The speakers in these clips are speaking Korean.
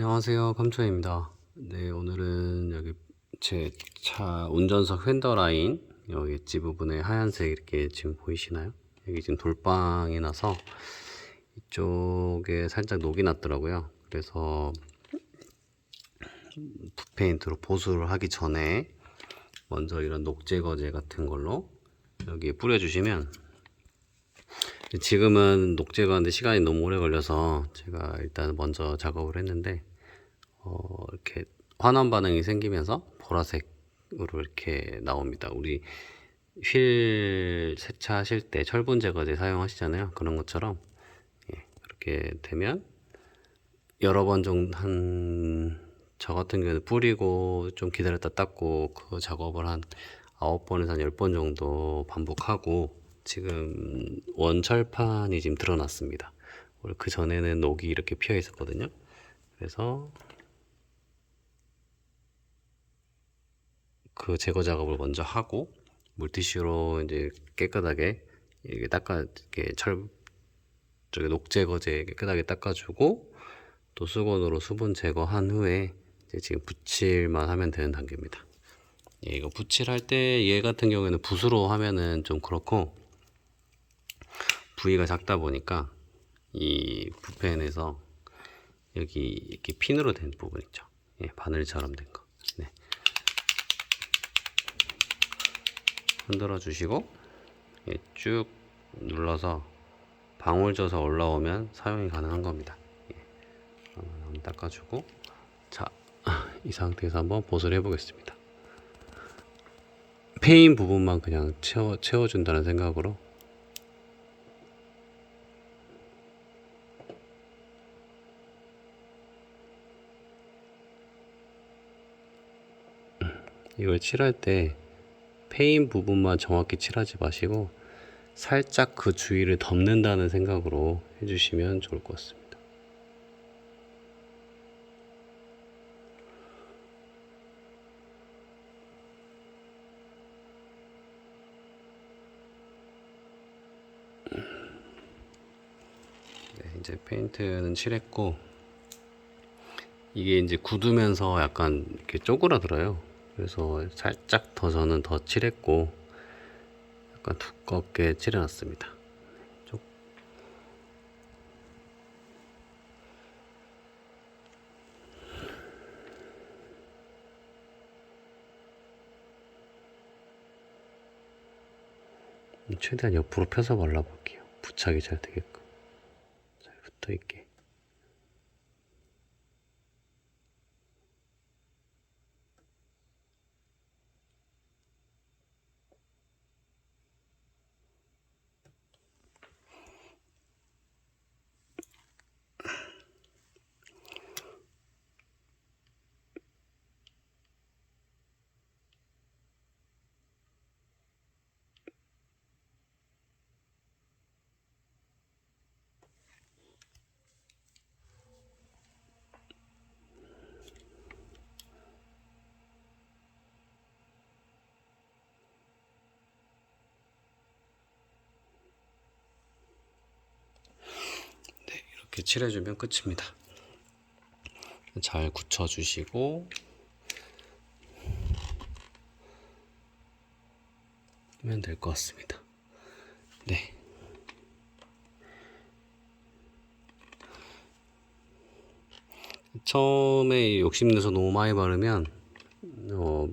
안녕하세요. 감초입니다. 네, 오늘은 여기 제 차 운전석 휀더 라인 여기 엣지 부분에 하얀색 이렇게 지금 보이시나요? 여기 지금 돌빵이 나서 이쪽에 살짝 녹이 났더라고요. 그래서 붓페인트로 보수를 하기 전에 먼저 이런 녹 제거제 같은 걸로 여기에 뿌려주시면 지금은 녹 제거하는데 시간이 너무 오래 걸려서 제가 일단 먼저 작업을 했는데 어, 이렇게 환원 반응이 생기면서 보라색으로 이렇게 나옵니다. 우리 휠 세차하실 때 철분 제거제 사용하시잖아요. 그런 것처럼 예, 그렇게 되면 여러 번 정도 한 저 같은 경우는 뿌리고 좀 기다렸다 닦고 그 작업을 한 아홉 번에서 한 열 번 정도 반복하고 지금 원철판이 지금 드러났습니다. 그 전에는 녹이 이렇게 피어 있었거든요. 그래서 그 제거 작업을 먼저 하고 물티슈로 이제 깨끗하게 이렇게 닦아 이렇게 철 저기 녹 제 거제 깨끗하게 닦아주고 또 수건으로 수분 제거한 후에 이제 지금 붙일만 하면 되는 단계입니다. 예, 이거 붙일할 때 얘 같은 경우에는 붓으로 하면은 좀 그렇고 부위가 작다 보니까 이 붓펜에서 여기 이렇게 핀으로 된 부분 있죠. 예, 바늘처럼 된 거. 네. 흔들어 주시고 예, 쭉 눌러서 방울 져서 올라오면 사용이 가능한 겁니다. 예. 한번 닦아주고 자, 이 상태에서 한번 보수를 해보겠습니다. 페인 부분만 그냥 채워, 채워준다는 생각으로 이걸 칠할 때 페인 부분만 정확히 칠하지 마시고 살짝 그 주위를 덮는다는 생각으로 해주시면 좋을 것 같습니다. 네, 이제 페인트는 칠했고 이게 이제 굳으면서 약간 이렇게 쪼그라들어요. 그래서 살짝 더 저는 더 칠했고 약간 두껍게 칠해놨습니다. 쪽. 최대한 옆으로 펴서 발라볼게요. 부착이 잘 되게끔 잘 붙어있게. 이렇게 칠해주면 끝입니다. 잘 굳혀주시고 하면 될 것 같습니다. 네. 처음에 욕심내서 너무 많이 바르면 어,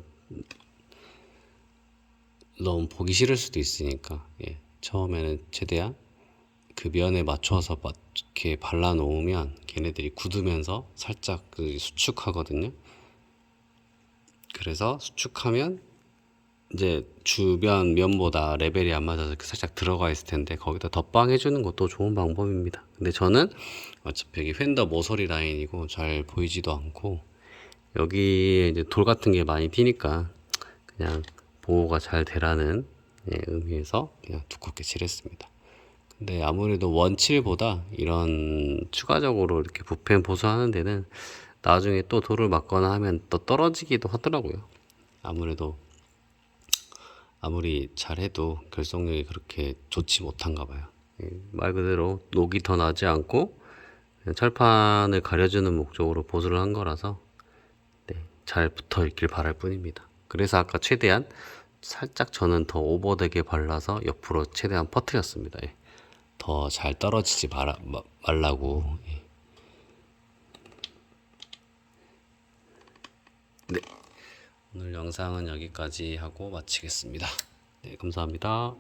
너무 보기 싫을 수도 있으니까 예. 처음에는 최대한 그 면에 맞춰서 막 이렇게 발라 놓으면 걔네들이 굳으면서 살짝 그 수축하거든요. 그래서 수축하면 이제 주변 면보다 레벨이 안 맞아서 살짝 들어가 있을 텐데 거기다 덧방 해주는 것도 좋은 방법입니다. 근데 저는 어차피 여기 휀더 모서리 라인이고 잘 보이지도 않고 여기에 이제 돌 같은 게 많이 튀니까 그냥 보호가 잘 되라는 예, 의미에서 그냥 두껍게 칠했습니다. 근데 아무래도 원칠보다 이런 추가적으로 이렇게 붓펜 보수하는 데는 나중에 또 돌을 맞거나 하면 또 떨어지기도 하더라고요. 아무래도 아무리 잘해도 결속력이 그렇게 좋지 못한가 봐요. 예, 말 그대로 녹이 더 나지 않고 철판을 가려주는 목적으로 보수를 한 거라서 네, 잘 붙어 있길 바랄 뿐입니다. 그래서 아까 최대한 살짝 저는 더 오버되게 발라서 옆으로 최대한 퍼뜨렸습니다. 예. 더 잘 떨어지지 말아, 마- 말라고. 예. 네. 오늘 영상은 여기까지 하고 마치겠습니다. 네, 감사합니다.